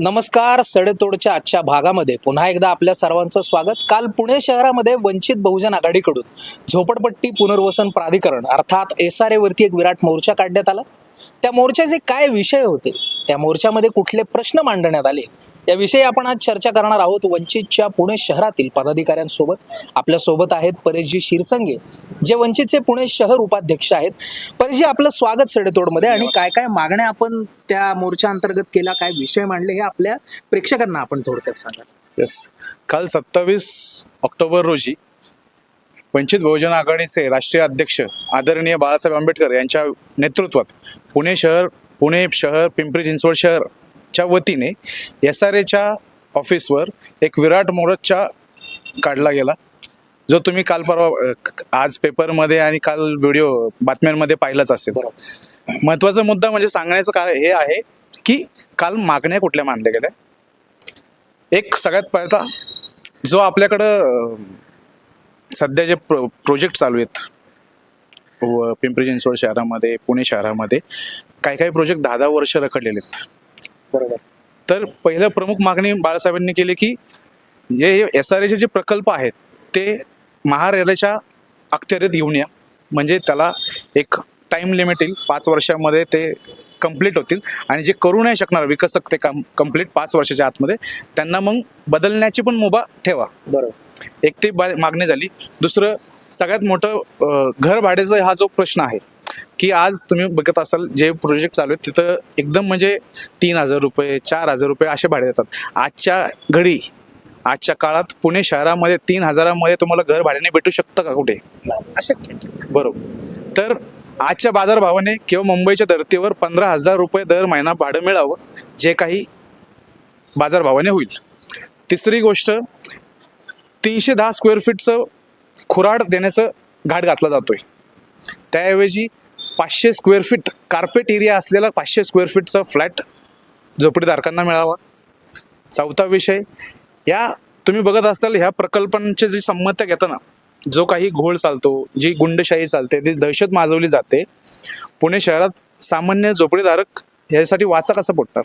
नमस्कार सडेतोडच्या आजच्या भागामध्ये पुन्हा एकदा आपल्या सर्वांचं स्वागत. काल पुणे शहरामध्ये वंचित बहुजन आघाडीकडून झोपडपट्टी पुनर्वसन प्राधिकरण अर्थात एस आर एवरती एक विराट मोर्चा काढण्यात आला. त्या मोर्चाचे काय विषय होते त्या मोर्चामध्ये कुठले प्रश्न मांडण्यात आले याविषयी आपण आज चर्चा करणार आहोत. वंचितच्या पुणे शहरातील पदाधिकाऱ्यांसोबत आपल्यासोबत आहेत परेशजी शिरसंगे जे वंचितचे पुणे शहर उपाध्यक्ष आहेत. परेशजी आपलं स्वागत सडेतोडमध्ये आणि काय काय मागण्या आपण त्या मोर्चा अंतर्गत केला काय विषय मांडले हे आपल्या प्रेक्षकांना आपण थोडक्यात सांगा येस काल सत्तावीस ऑक्टोबर रोजी वंचित बहुजन आघाडीचे राष्ट्रीय अध्यक्ष आदरणीय बाळासाहेब आंबेडकर यांच्या नेतृत्वात पुणे शहर पुणे शहर पिंपरी चिंचवड शहरच्या वतीने एस आर एच्या ऑफिसवर एक विराट मोर्चा काढला गेला. जो तुम्ही काल परवा आज पेपरमध्ये आणि काल व्हिडिओ बातम्यांमध्ये पाहिलाच असेल. महत्त्वाचा मुद्दा म्हणजे सांगण्याचं काय हे आहे की काल मागण्या कुठल्या मानल्या गेल्या? एक सगळ्यात पहिला जो आपल्याकडं सध्या जे प्रो प्रोजेक्ट चालू आहेत व पिंपरी चिंचवड शहरामध्ये पुणे शहरामध्ये काही काही प्रोजेक्ट दहा दहा वर्ष रखडलेले आहेत. बरोबर. तर पहिलं प्रमुख मागणी बाळासाहेबांनी केली की जे एस आर एचे जे प्रकल्प आहेत ते महारेल्वेच्या अखत्यारीत घेऊन या. म्हणजे त्याला एक टाईम लिमिट येईल. पाच वर्षामध्ये ते कंप्लीट होतील. आणि जे करू नाही शकणार विकसक ते काम कंप्लीट पाच वर्षाच्या आतमध्ये त्यांना मग बदलण्याची पण मुभा ठेवा. बरोबर. एक ती मागणी झाली. दुसरं सगळ्यात मोठं घर भाड्याचा हा जो प्रश्न आहे की आज तुम्ही बघत असाल जे प्रोजेक्ट चालू आहेत तिथं एकदम म्हणजे तीन हजार रुपये चार हजार रुपये असे भाडे देतात. आजच्या घडी आजच्या काळात पुणे शहरामध्ये तीन हजारामध्ये तुम्हाला घर भाड्याने भेटू शकतं का कुठे? बरोबर. तर आजच्या बाजारभावाने किंवा मुंबईच्या धर्तीवर पंधरा हजार रुपये दर महिना भाडं मिळावं जे काही बाजारभावाने होईल. तिसरी गोष्ट तीनशे दहा स्क्वेअर फीटचं खुराड देण्याचं घाट घातला जातोय. त्याऐवजी पाचशे स्क्वेअर फीट कार्पेट एरिया असलेला पाचशे स्क्वेअर फीटचा फ्लॅट झोपडीधारकांना मिळावा. चौथा विषय या तुम्ही बघत असाल ह्या प्रकल्पांचे जी संमत्या घेताना जो काही घोळ चालतो जी गुंडशाही चालते ती दहशत माजवली जाते. पुणे शहरात सामान्य झोपडीधारक यासाठी वाचा कसा फुटणार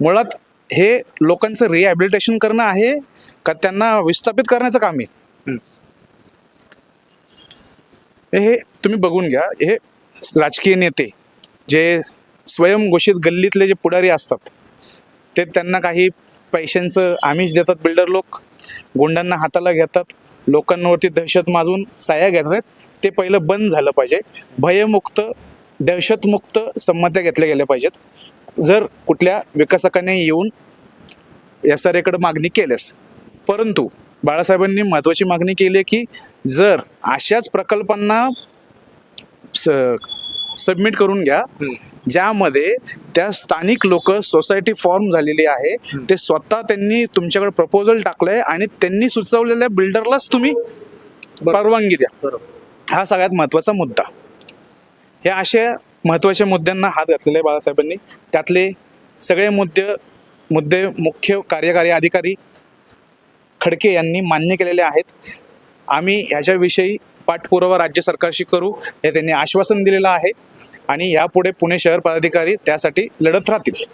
मुळात हे लोकांचं रिहॅबिलिटेशन करणं आहे का त्यांना विस्थापित करण्याचं काम आहे? हे तुम्ही बघून घ्या. हे राजकीय नेते जे स्वयंघोषित गल्लीतले जे पुढारी असतात ते त्यांना काही पैशांचं आमिष देतात बिल्डर लोक. गुंडांना हाताला घेतात. लोकांवरती दहशत माजून साया घेतात ते पहिलं बंद झालं पाहिजे. भयमुक्त दहशतमुक्त संमत्या घेतल्या गेल्या पाहिजेत. जर कुठल्या विकासकाने येऊन एस आर एकडे मागणी केल्यास परंतु बाळासाहेबांनी महत्त्वाची मागणी केली आहे की जर अशाच प्रकल्पांना सबमिट करून घ्या ज्यामध्ये त्या स्थानिक लोक सोसायटी फॉर्म झालेली आहे ते स्वतः त्यांनी तुमच्याकडे प्रपोजल टाकलंय आणि त्यांनी सुचवलेल्या बिल्डरलाच तुम्ही परवानगी द्या. हा सगळ्यात महत्त्वाचा मुद्दा. या अशा महत्त्वाच्या मुद्द्यांना हात घातलेला आहे बाळासाहेबांनी. त्यातले सगळे मुद्दे मुद्दे मुख्य कार्यकारी अधिकारी खडके यांनी मान्य केलेले आहेत. आम्ही ह्याच्याविषयी पाठपुरावा राज्य सरकारशी करू हे त्यांनी आश्वासन दिलेलं आहे. आणि यापुढे पुणे शहर पदाधिकारी त्यासाठी लढत राहतील.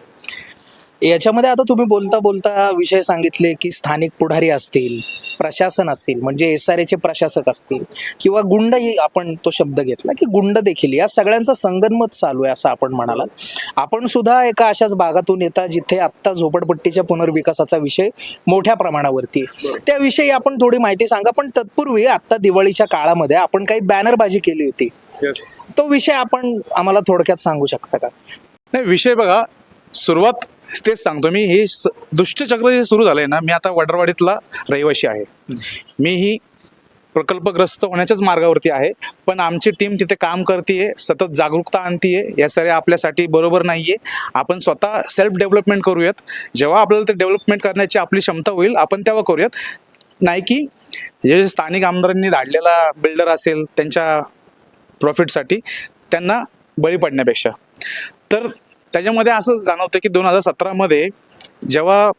याच्यामध्ये आता तुम्ही बोलता बोलता विषय सांगितले की स्थानिक पुढारी असतील प्रशासन असतील म्हणजे एस आर एचे प्रशासक असतील किंवा गुंड आपण तो शब्द घेतला की गुंड देखील या सगळ्यांचा संगनमत चालू आहे असं आपण म्हणालात. आपण सुद्धा एका अशाच भागातून येता जिथे आत्ता झोपडपट्टीच्या पुनर्विकासाचा विषय मोठ्या प्रमाणावरती. त्याविषयी आपण थोडी माहिती सांगा पण तत्पूर्वी आत्ता दिवाळीच्या काळामध्ये आपण काही बॅनरबाजी केली होती. तो विषय आपण आम्हाला थोडक्यात सांगू शकता का? नाही विषय बघा सुरुवात तेच सांगतो. मी हे स- दुष्टचक्र जे सुरू झालंय ना मी आता वडरवाडीतला रहिवाशी आहे. मी ही प्रकल्पग्रस्त होण्याच्याच मार्गावरती आहे. पण आमची टीम तिथे काम करते सतत जागरूकता आणतीये. या साऱ्या आपल्यासाठी बरोबर नाहीये. आपण स्वतः सेल्फ डेव्हलपमेंट करूयात. जेव्हा आपल्याला ते डेव्हलपमेंट करण्याची आपली क्षमता होईल आपण तेव्हा करूयात. नाही की जे स्थानिक आमदारांनी धाडलेला बिल्डर असेल त्यांच्या प्रॉफिटसाठी त्यांना बळी पडण्यापेक्षा. तर त्याच्यामध्ये असं जाणवतं की दोन हजार सतरामध्ये जेव्हा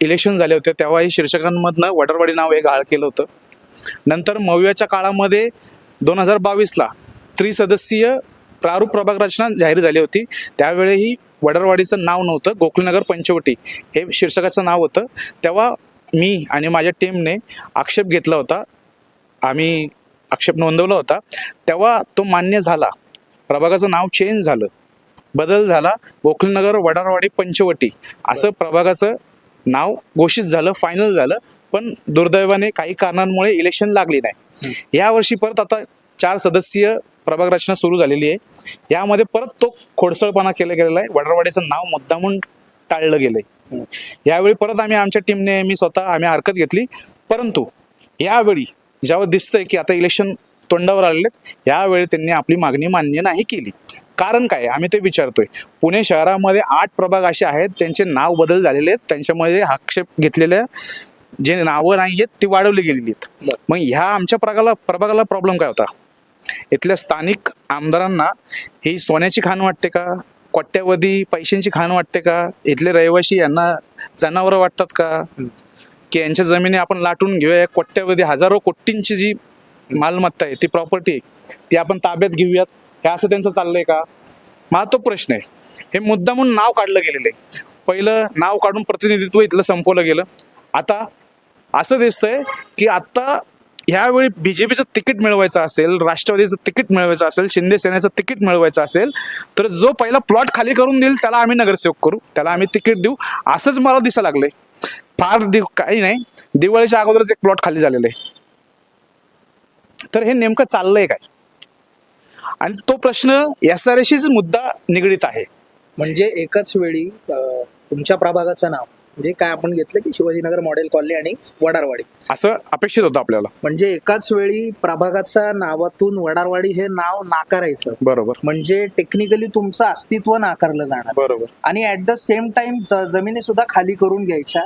इलेक्शन झाले होते तेव्हाही शीर्षकांमधनं वडरवाडी नाव हे गाळ केलं होतं. नंतर मव्याच्या काळामध्ये दोन हजार बावीसला त्रिसदस्यीय प्रारूप प्रभाग रचना जाहीर झाली होती. त्यावेळीही वडरवाडीचं नाव नव्हतं गोकुलनगर पंचवटी हे शीर्षकाचं नाव होतं. तेव्हा मी आणि माझ्या टीमने आक्षेप घेतला होता आम्ही आक्षेप नोंदवला होता. तेव्हा तो मान्य झाला. प्रभागाचं नाव चेंज झालं. बदल झाला. गोकुळनगर वडारवाडी पंचवटी. असं प्रभागाचं नाव घोषित झालं फायनल झालं. पण दुर्दैवाने काही कारणांमुळे इलेक्शन लागली नाही. यावर्षी परत आता चार सदस्यीय प्रभाग रचना सुरू झालेली आहे. यामध्ये परत तो खोडसळपणा केला गेलेला आहे. वडरवाडीचं नाव मुद्दामून टाळलं गेलंय. यावेळी परत आम्ही आमच्या टीमने मी स्वतः आम्ही हरकत घेतली. परंतु यावेळी जेव्हा दिसतंय की आता इलेक्शन तोंडावर आलेले आहेत यावेळी त्यांनी आपली मागणी मान्य नाही केली. कारण काय आम्ही ते विचारतोय. पुणे शहरामध्ये आठ प्रभाग असे आहेत त्यांचे नाव बदल झालेले आहेत. त्यांच्यामध्ये आक्षेप घेतलेल्या जे नावं नाही आहेत ती वाढवली गेलेली आहेत. मग ह्या आमच्या प्रभागाला प्रभागाला प्रॉब्लेम काय होता? इथल्या स्थानिक आमदारांना ही सोन्याची खाण वाटते का? कोट्यावधी पैशांची खाण वाटते का? इथले रहिवासी यांना जनावरं वाटतात का? की यांच्या जमिनी आपण लाटून घेऊया. कोट्यावधी हजारो कोटींची जी मालमत्ता आहे ती प्रॉपर्टी आहे ती आपण ताब्यात घेऊयात. हे असं त्यांचं चाललंय का? मला तो प्रश्न आहे. हे मुद्दा म्हणून नाव काढलं गेलेलं आहे. पहिलं नाव काढून प्रतिनिधित्व इथलं संपवलं गेलं. आता असं दिसतंय की आता ह्यावेळी बीजेपीचं तिकीट मिळवायचं असेल राष्ट्रवादीचं तिकीट मिळवायचं असेल शिंदे सेनेचं तिकीट मिळवायचं असेल तर जो पहिला प्लॉट खाली करून देईल त्याला आम्ही नगरसेवक करू. त्याला आम्ही तिकीट देऊ. असंच मला दिसायला लागलंय. फार दि काही नाही. दिवाळीच्या अगोदरच एक प्लॉट खाली झालेला आहे. तर हे नेमकं चाललंय काय? आणि तो प्रश्न एस आर मुद्दा निगडीत आहे. म्हणजे एकाच वेळी तुमच्या प्रभागाचं नाव म्हणजे काय आपण घेतलं की शिवाजीनगर मॉडेल कॉलनी आणि वडारवाडी? असं अपेक्षित होतं आपल्याला. म्हणजे एकाच वेळी प्रभागाच्या नावातून वडारवाडी हे नाव नाकारायचं. बरोबर. म्हणजे टेक्निकली तुमचं अस्तित्व नाकारलं जाणार. बरोबर. आणि ऍट द सेम टाइम जमिनी सुद्धा खाली करून घ्यायच्या.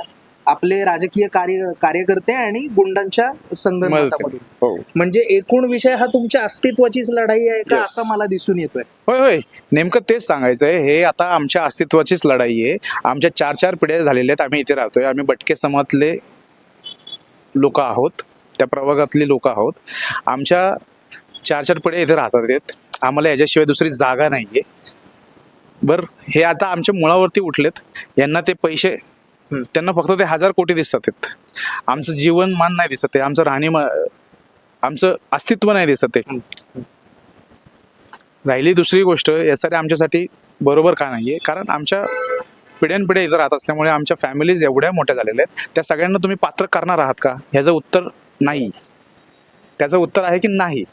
आपले राजकीय कार्य कार्यकर्ते आणि गुंडांच्या संघटनामधून हो. म्हणजे एकूण विषय हा तुमच्या अस्तित्वाचीच लढाई आहे का. असं मला दिसून येतोय. होय होय. नेमकं तेच सांगायचं आहे हे आता आमच्या अस्तित्वाचीच लढाई आहे. आमच्या चार चार पिढ्या झालेल्या आहेत. आम्ही इथे राहतोय. आम्ही बटके समाजातले लोक आहोत. त्या प्रभागातली लोक आहोत. आमच्या चार चार पिढ्या इथे राहतात आहेत. आम्हाला याच्याशिवाय दुसरी जागा नाही आहे बरं हे आता आमच्या मुळावरती उठलेत. यांना ते पैसे त्यांना फक्त ते हजार कोटी दिसतात आहेत. आमचं जीवनमान नाही दिसत आहे. आमचं राहणीमान आमचं अस्तित्व नाही दिसत आहे. राहिली दुसरी गोष्ट यासाठी आमच्यासाठी बरोबर का नाहीये? कारण आमच्या पिढ्यानपिढ्या इथं राहत असल्यामुळे आमच्या फॅमिलीज एवढ्या मोठ्या झालेल्या आहेत. त्या सगळ्यांना तुम्ही पात्र करणार आहात का? ह्याचं उत्तर नाही. त्याचं उत्तर आहे की नाही?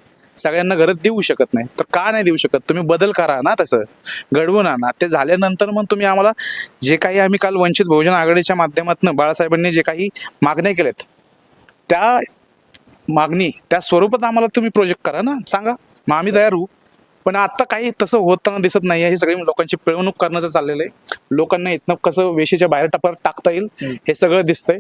सगळ्यांना गरज देऊ शकत नाही. तर का नाही देऊ शकत? तुम्ही बदल करा ना तसं. घडवून आणा. ते झाल्यानंतर मग तुम्ही आम्हाला जे काही आम्ही काल वंचित बहुजन आघाडीच्या माध्यमातून बाळासाहेबांनी जे काही मागण्या केल्यात त्या मागणी त्या स्वरूपात आम्हाला तुम्ही प्रोजेक्ट करा ना. सांगा. मग आम्ही तयार होऊ. पण आता काही तसं होताना दिसत नाही हे सगळी लोकांची पिळवणूक करण्याचं चाललेलं आहे. लोकांना इथनं कसं वेशीच्या बाहेर टापर टाकता येईल. हे सगळं दिसतंय.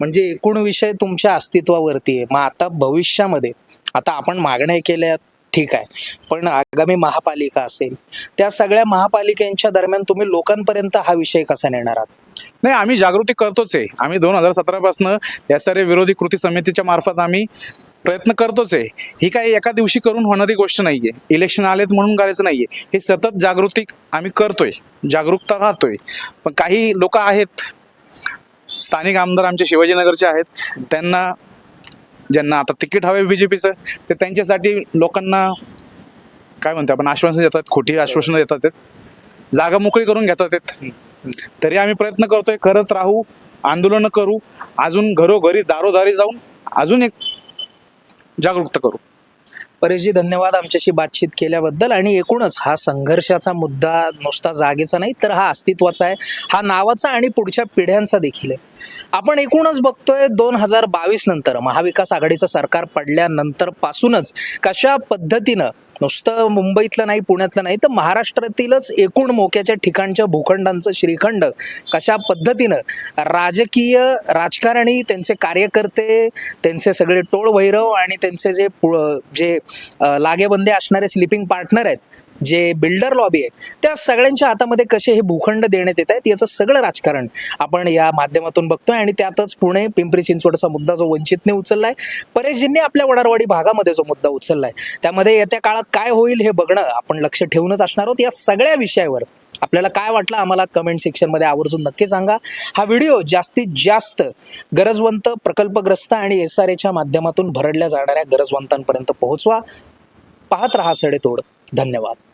म्हणजे एकूण विषय तुमच्या अस्तित्वावरती आहे. मग आता भविष्यामध्ये आता आपण मागण्या केल्या ठीक आहे. पण आगामी महापालिका असेल त्या सगळ्या महापालिकांच्या दरम्यान तुम्ही लोकांपर्यंत हा विषय कसा नेणार आहात? नाही आम्ही जागृती करतोच आहे. आम्ही दोन हजार सतरापासून या सारे विरोधी कृती समितीच्या मार्फत आम्ही प्रयत्न करतोच आहे. ही काही एका दिवशी करून होणारी गोष्ट नाहीये. इलेक्शन आलेत म्हणून करायचं नाहीये. हे सतत जागृती आम्ही करतोय. जागरूकता राहतोय. पण काही लोक आहेत स्थानिक आमदार आमचे शिवाजीनगरचे आहेत त्यांना ज्यांना आता तिकीट हवे बी जे पीचं ते त्यांच्यासाठी लोकांना काय म्हणतो आपण आश्वासन देतात खोटी आश्वासनं देतात जागा मोकळी करून घेतात तरी आम्ही प्रयत्न करतोय करत राहू आंदोलनं करू अजून घरोघरी दारोदारी जाऊन अजून एक जागरूकता करू. परेशजी धन्यवाद आमच्याशी बातचीत केल्याबद्दल. आणि एकूणच हा संघर्षाचा मुद्दा नुसता जागेचा नाही तर हा अस्तित्वाचा आहे. हा नावाचा आणि पुढच्या पिढ्यांचा देखील आहे. आपण एकूणच बघतोय दोन हजार बावीस नंतर महाविकास आघाडीचं सरकार पडल्यानंतर पासूनच कशा पद्धतीनं नुसतं मुंबईतलं नाही पुण्यातलं नाही तर महाराष्ट्रातीलच एकूण मोक्याच्या ठिकाणच्या भूखंडांचं श्रीखंड कशा पद्धतीनं राजकीय राजकारणी त्यांचे कार्यकर्ते त्यांचे सगळे टोळ वैरव आणि त्यांचे जे पु- जे लागेबंदे असणारे स्लिपिंग पार्टनर आहेत जे बिल्डर लॉबी आहे त्या सगळ्यांच्या हातामध्ये कसे हे भूखंड देण्यात येत आहेत याचं सगळं राजकारण आपण या माध्यमातून बघतोय आणि त्यातच पुणे पिंपरी चिंचवडचा मुद्दा जो वंचितने उचललाय परेशजींनी आपल्या वडारवाडी भागामध्ये जो मुद्दा उचललाय त्यामध्ये येत्या काळात काय होईल हे बघणं आपण लक्ष ठेवूनच असणार आहोत. या सगळ्या विषयावर आपल्याला काय वाटलं आम्हाला कमेंट सेक्शनमध्ये आवर्जून नक्की सांगा. हा व्हिडिओ जास्तीत जास्त गरजवंत प्रकल्पग्रस्त आणि एस आर एच्या माध्यमातून भरडल्या जाणाऱ्या गरजवंतांपर्यंत पोहोचवा. पाहत रहा सडेतोड. धन्यवाद.